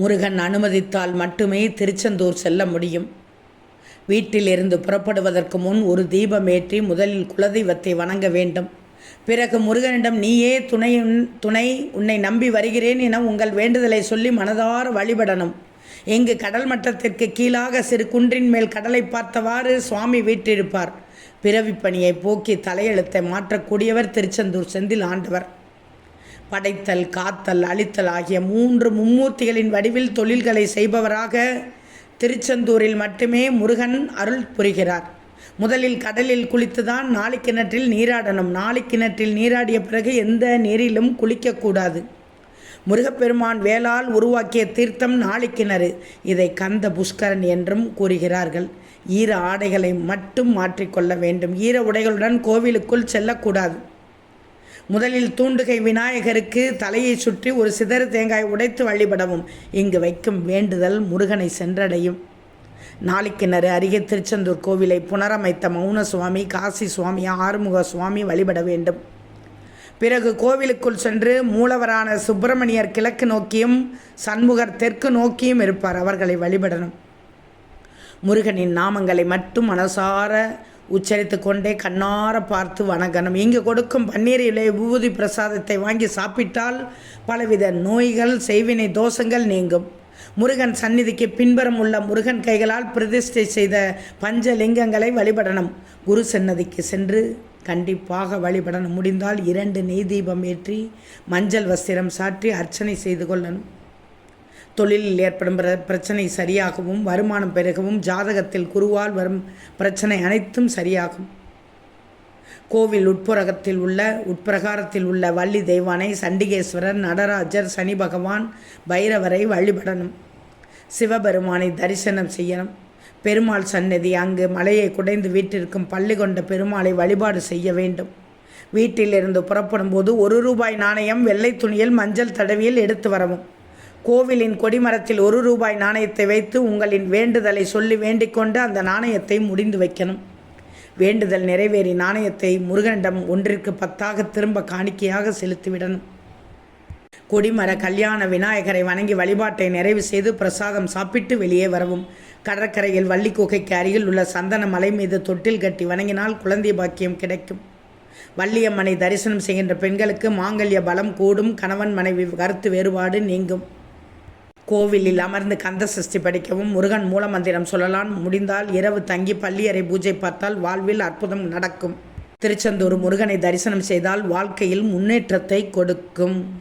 முருகன் அனுமதித்தால் மட்டுமே திருச்செந்தூர் செல்ல முடியும். வீட்டிலிருந்து புறப்படுவதற்கு முன் ஒரு தீபம் ஏற்றி முதலில் குலதெய்வத்தை வணங்க வேண்டும். பிறகு முருகனிடம் நீயே துணை துணை உன்னை நம்பி வருகிறேன் என உங்கள் வேண்டுதலை சொல்லி மனதார வழிபடணும். இங்கு கடல் மட்டத்திற்கு கீழாக சிறு குன்றின் மேல் கடலை பார்த்தவாறு சுவாமி வீற்றிருப்பார். பிறவி பணியை போக்கி தலையெழுத்தை மாற்றக்கூடியவர் திருச்செந்தூர் செந்தில் ஆண்டவர். படைத்தல் காத்தல் அழித்தல் ஆகிய மூன்று மும்மூர்த்திகளின் வடிவில் தொழில்களை செய்பவராக திருச்செந்தூரில் மட்டுமே முருகன் அருள் புரிகிறார். முதலில் கடலில் குளித்துதான் நாளை கிணற்றில் நீராடணும். நாளை கிணற்றில் நீராடிய பிறகு எந்த நீரிலும் குளிக்கக்கூடாது முருகப்பெருமான் வேளால் உருவாக்கிய தீர்த்தம் நாளை கிணறு. இதை கந்த புஷ்கரன் என்றும் கூறுகிறார்கள். ஈர ஆடைகளை மட்டும் மாற்றிக்கொள்ள வேண்டும். ஈர உடைகளுடன் கோவிலுக்குள் செல்லக்கூடாது. முதலில் தூண்டுகை விநாயகருக்கு தலையை சுற்றி ஒரு சிதறு தேங்காய் உடைத்து வழிபடவும். இங்கு வைக்கும் வேண்டுதல் முருகனை சென்றடையும். நாளிக்கிணறு அருகே திருச்செந்தூர் கோவிலை புனரமைத்த மௌன சுவாமி காசி சுவாமி ஆறுமுக சுவாமி வழிபட வேண்டும். பிறகு கோவிலுக்குள் சென்று மூலவரான சுப்பிரமணியர் கிழக்கு நோக்கியும் சண்முகர் தெற்கு நோக்கியும் இருப்பார். அவர்களை வழிபடணும். முருகனின் நாமங்களை மட்டும் மனசார உச்சரித்து கொண்டே கண்ணார பார்த்து வணங்கணும். இங்கு கொடுக்கும் பன்னீர் இலை விபூதி பிரசாதத்தை வாங்கி சாப்பிட்டால் பலவித நோய்கள் செய்வினை தோஷங்கள் நீங்கும். முருகன் சந்நிதிக்கு பின்புறம் உள்ள முருகன் கைகளால் பிரதிஷ்டை செய்த பஞ்சலிங்கங்களை வழிபடணும். குரு சன்னதிக்கு சென்று கண்டிப்பாக வழிபடணும். முடிந்தால் இரண்டு நெய் தீபம் ஏற்றி மஞ்சள் வஸ்திரம் சாற்றி அர்ச்சனை செய்து கொள்ளணும். தொழிலில் ஏற்படும் பிர பிரச்சனை சரியாகவும் வருமானம் பெருகவும் ஜாதகத்தில் குருவால் வரும் பிரச்சனை அனைத்தும் சரியாகும். கோவில் உட்புறகத்தில் உள்ள உட்பிரகாரத்தில் உள்ள வள்ளி தெய்வானை சண்டிகேஸ்வரர் நடராஜர் சனி பகவான் பைரவரை வழிபடணும். சிவபெருமானை தரிசனம் செய்யணும். பெருமாள் சன்னதி அங்கு மலையை குடைந்து வீட்டிற்கும் பள்ளி கொண்ட பெருமாளை வழிபாடு செய்ய வேண்டும். வீட்டிலிருந்து புறப்படும் போது ஒரு ரூபாய் நாணயம் வெள்ளை துணியில் மஞ்சள் தடவியில் எடுத்து வரவும். கோவிலின் கொடிமரத்தில் ஒரு ரூபாய் நாணயத்தை வைத்து உங்களின் வேண்டுதலை சொல்லி வேண்டிக்கொண்டு அந்த நாணயத்தை முடிந்து வைக்கணும். வேண்டுதல் நிறைவேறி நாணயத்தை முருகனிடம் ஒன்றிற்கு பத்தாக திரும்ப காணிக்கையாக செலுத்திவிடணும். கொடிமர கல்யாண விநாயகரை வணங்கி வழிபாட்டை நிறைவு செய்து பிரசாதம் சாப்பிட்டு வெளியே வரவும். கடற்கரையில் வள்ளி குகைக்கு அருகில் உள்ள சந்தன மலை மீது தொட்டில் கட்டி வணங்கினால் குழந்தை பாக்கியம் கிடைக்கும். வள்ளியம்மனை தரிசனம் செய்கின்ற பெண்களுக்கு மாங்கல்ய பலம் கூடும். கணவன் மனைவி கருத்து வேறுபாடு நீங்கும். கோவிலில் அமர்ந்து கந்த சஷ்டி படிக்கவும் முருகன் மூலமந்திரம் சொல்லலாம். முடிந்தால் இரவு தங்கி பள்ளியறை பூஜை பார்த்தால் வாழ்வில் அற்புதம் நடக்கும். திருச்செந்தூர் முருகனை தரிசனம் செய்தால் வாழ்க்கையில் முன்னேற்றத்தை கொடுக்கும்.